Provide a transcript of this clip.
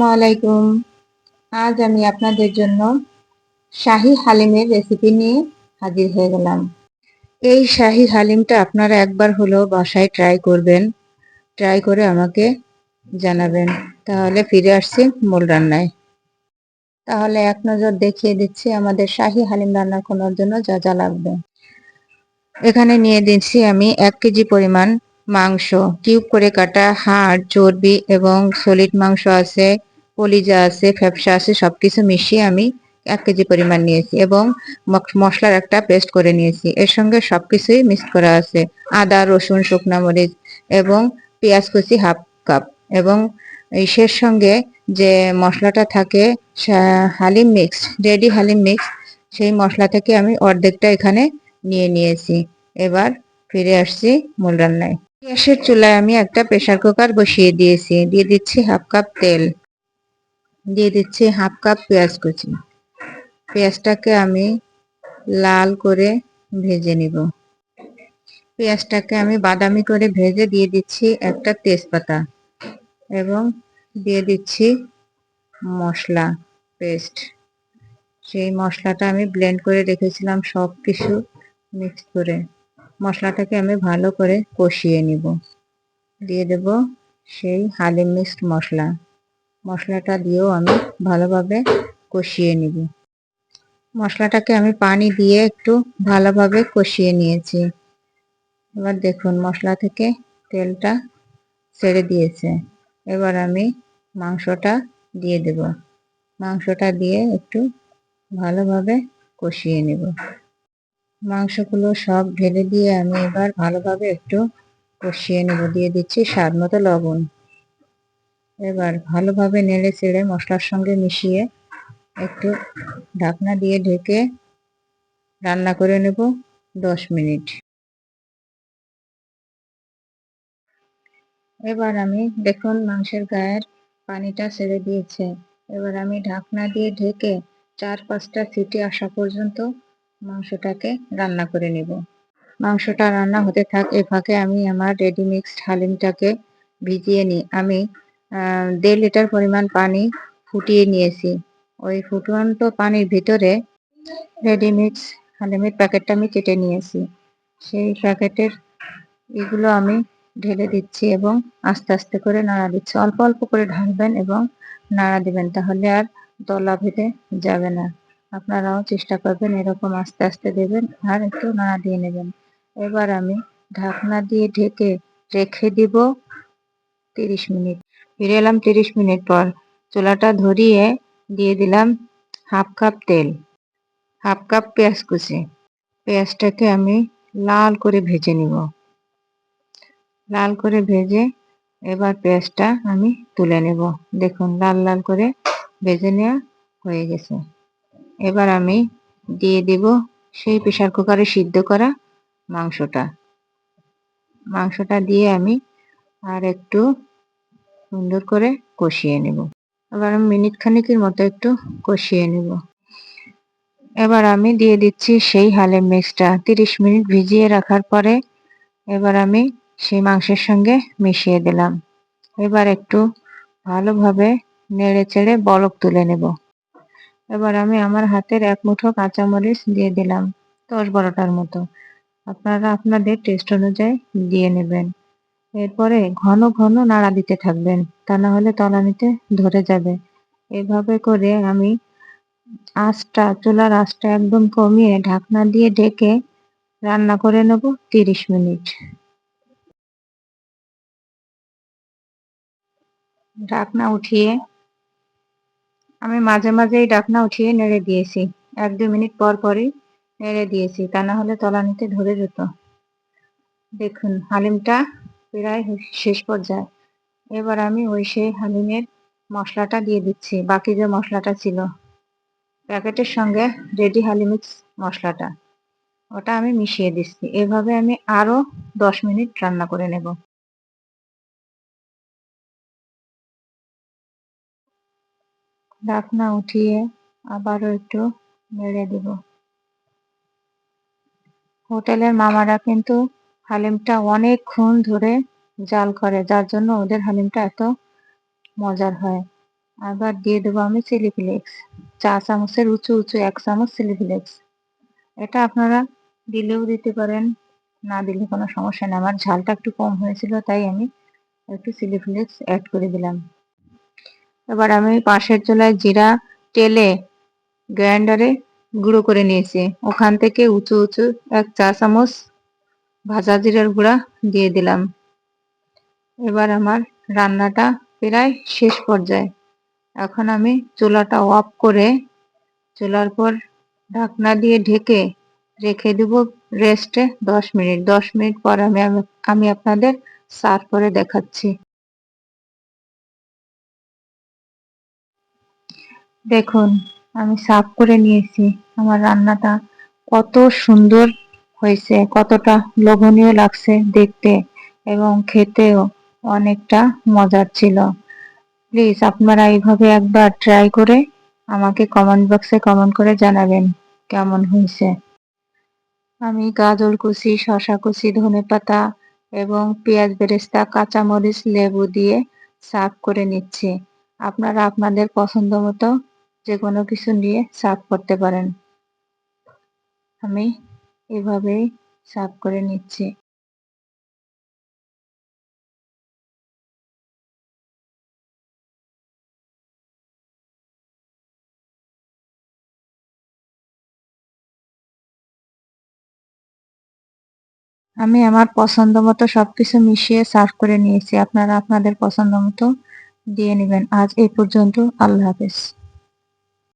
আসসালামু আলাইকুম। আজ আমি আপনাদের জন্য শাহি হালিমের রেসিপি নিয়ে হাজির হয়ে গেলাম। এই শাহি হালিমটা আপনারা একবার হলেও বাসায় ট্রাই করবেন। ট্রাই করে আমাকে জানাবেন। তাহলে ফিরে আসছি মূল রান্নায়। তাহলে এক নজর দেখিয়ে দিচ্ছি আমাদের শাহি হালিম রান্না করার জন্য যা যা লাগবে। এখানে নিয়ে দিচ্ছি আমি এক কেজি পরিমাণ মাংস। কিউব করে কাটা হাড়, চর্বি এবং সলিড মাংস আছে। কলিজা আছে, ফ্যাপসা আছে সব কিছু মিশিয়ে আমি এক কেজি পরিমাণ নিয়েছি এবং মশলার একটা পেস্ট করে নিয়েছি। এর সঙ্গে সব কিছুই মিক্স করা আছে। আদা, রসুন, শুকনো মরিচ এবং পেঁয়াজ কুচি হাফ কাপ এবং ইসের সঙ্গে যে মশলাটা থাকে haleem mix ready haleem mix সেই মশলা থেকে আমি অর্ধেকটা এখানে নিয়ে নিয়েছি। এবার ফিরে আসছি মূল রান্নায়। গ্যাসের চুলায় আমি একটা প্রেসার কুকার বসিয়ে দিয়েছি। দিয়ে দিচ্ছি হাফ কাপ তেল। দিয়ে দিচ্ছি হাফ কাপ পেঁয়াজ কুচি। পেঁয়াজটাকে আমি লাল করে ভেজে নিব। পেঁয়াজটাকে আমি বাদামি করে ভেজে দিয়ে দিচ্ছি একটা তেজপাতা এবং দিয়ে দিচ্ছি মশলা পেস্ট। সেই মশলাটা আমি ব্লেন্ড করে রেখেছিলাম সব কিছু মিক্স করে। মশলাটাকে আমি ভালো করে কষিয়ে নিব। দিয়ে দেব সেই হালিম মিক্সড মশলা। মশলাটা দিয়েও আমি ভালোভাবে কষিয়ে নিব। মশলাটাকে আমি পানি দিয়ে একটু ভালোভাবে কষিয়ে নিয়েছি। এবার দেখুন, মশলা থেকে তেলটা ছেড়ে দিয়েছে। এবার আমি মাংসটা দিয়ে দেব। মাংসটা দিয়ে একটু ভালোভাবে কষিয়ে নেব। মাংসগুলো সব ঢেলে দিয়ে আমি এবার ভালোভাবে একটু কষিয়ে নেব। দিয়ে দিচ্ছি স্বাদ মতো লবণ। এবার ভালোভাবে নেড়ে চেড়ে মশলার সঙ্গে মিশিয়ে একটু ঢাকনা দিয়ে ঢেকে রান্না করে নেব দশ মিনিট। এবার আমি দেখুন মাংসের গায়ের পানিটা ছেড়ে দিয়েছে। এবার আমি ঢাকনা দিয়ে ঢেকে চার পাঁচটা সিটি আসা পর্যন্ত মাংসটাকে রান্না করে নেব। মাংসটা রান্না হতে থাক, এ ফাঁকে আমি আমার রেডি মিক্সড হালিমটাকে ভিজিয়ে নিই। আমি দেড় লিটার পরিমাণ পানি ফুটিয়ে নিয়েছি। ওই ফুটন্ত পানির ভিতরে রেডি মিক্স হালিমের প্যাকেটটা আমি কেটে নিয়েছি। সেই প্যাকেটের এগুলো আমি ঢেলে দিচ্ছি এবং আস্তে আস্তে করে নাড়া দিচ্ছি। অল্প অল্প করে ঢালবেন এবং নাড়া দিবেন, তাহলে আর দলা ভেদে যাবে না। আপনারাও চেষ্টা করবেন এরকম আস্তে আস্তে দেবেন আর একটু নাড়া দিয়ে নেবেন। এবার আমি ঢাকনা দিয়ে ঢেকে রেখে দিব তিরিশ মিনিট। ফিরে এলাম তিরিশ মিনিট পর। চুলাটা ধরিয়ে দিয়ে দিলাম হাফ কাপ তেল, হাফ কাপ পেঁয়াজ কুচি। পেঁয়াজটাকে আমি লাল করে ভেজে নিব। লাল করে ভেজে এবার পেঁয়াজটা আমি তুলে নেব। দেখুন, লাল লাল করে ভেজে নেওয়া হয়ে গেছে। এবার আমি দিয়ে দিব সেই প্রেশার কুকারে সিদ্ধ করা মাংসটা। মাংসটা দিয়ে আমি আর একটু সুন্দর করে কষিয়ে নেব। আমি মিনিট খানিকের মতো একটু কষিয়ে নেব। এবার আমি দিয়ে দিচ্ছি সেই হালের মিক্সটা। তিরিশ মিনিট ভিজিয়ে রাখার পরে এবার আমি সেই মাংসের সঙ্গে মিশিয়ে দিলাম। এবার একটু ভালোভাবে নেড়ে চেড়ে বরফ তুলে নেব। এবার আমি আমার হাতের এক মুঠো কাঁচামরিচ দিয়ে দিলাম দশ বারোটার মতো। আপনারা আপনাদের টেস্ট অনুযায়ী দিয়ে নেবেন। এরপরে ঘন ঘন নাড়া দিতে থাকবেন। তা না হলে তলানিতে ধরে যাবে। এভাবে করে আমি আঁচটা, চুলার আঁচটা একদম কমিয়ে ঢাকনা দিয়ে ঢেকে রান্না করে নেব তিরিশ মিনিট। ঢাকনা উঠিয়ে আমি মাঝে মাঝেই ঢাকনা উঠিয়ে নেড়ে দিয়েছি। এক দু মিনিট পর পরই নেড়ে দিয়েছি। তা না হলে তলানিতে ধরে যেত। দেখুন, হালিমটা প্রায় শেষ পর্যায়ে। এবার আমি ওই সেই হালিমের মশলাটা দিয়ে দিচ্ছি, বাকি যে মশলাটা ছিল। প্যাকেটের সঙ্গে রেডি হালিমিক্স মশলাটা। ওটা আমি মিশিয়ে দিচ্ছি। এভাবে আমি আরও দশ মিনিট রান্না করে নেব। ঢাকনা উঠিয়ে আবারও একটু নেড়ে দিব। হোটেলের মামারা কিন্তু হালিমটা অনেকক্ষণ ধরে জাল করে, যার জন্য ওদের হালিমটা এত মজার হয়। আবার দিয়ে দেবো আমি চিলি ফ্লেক্স। চা চামচের উঁচু উঁচু এক চামচ চিলি ফ্লেক্স। এটা আপনারা দিলেও দিতে পারেন, না দিলে কোনো সমস্যা নেই। আমার ঝালটা একটু কম হয়েছিল, তাই আমি একটু চিলি ফ্লেক্স অ্যাড করে দিলাম। এবার আমি পাশের চুলায় জিরা তেলে গ্রাইন্ডারে গুঁড়ো করে নিয়েছি। ওখান থেকে উঁচু উঁচু এক চা চামচ ভাজা জিরার গুঁড়া দিয়ে দিলাম। এবার আমার রান্নাটা প্রায় শেষ পর্যায়ে। এখন আমি চুলাটা অফ করে চুলার পর ঢাকনা দিয়ে ঢেকে রেখে দেব রেস্টে দশ মিনিট। দশ মিনিট পর আমি আমি আপনাদের সার্ভ করে দেখাচ্ছি। দেখুন, আমি সার্ভ করে নিয়েছি। আমার রান্নাটা কত সুন্দর হয়েছে। কতটা লোভনীয় লাগছে দেখতে এবং খেতেও অনেকটা মজার ছিল। প্লিজ, আপনারা এইভাবে একবার ট্রাই করে আমাকে কমেন্ট বক্সে কমেন্ট করে জানাবেন কেমন হয়েছে। আমি গাজর কুচি শশা কুচি, ধনে পাতা এবং পেঁয়াজ বেরেস্তা, কাঁচামরিচ, লেবু দিয়ে সার্ভ করে নিচ্ছি। আপনারা আপনাদের পছন্দ মতো যে কোনো কিছু নিয়ে সার্ভ করতে পারেন। আমি এভাবেই সার্ভ করে নিচ্ছি। আমি আমার পছন্দ মতো সবকিছু মিশিয়ে সার্ভ করে নিয়েছি। আপনারা আপনাদের পছন্দ মতো দিয়ে নেবেন। আজ এই পর্যন্ত। আল্লাহ হাফেজ।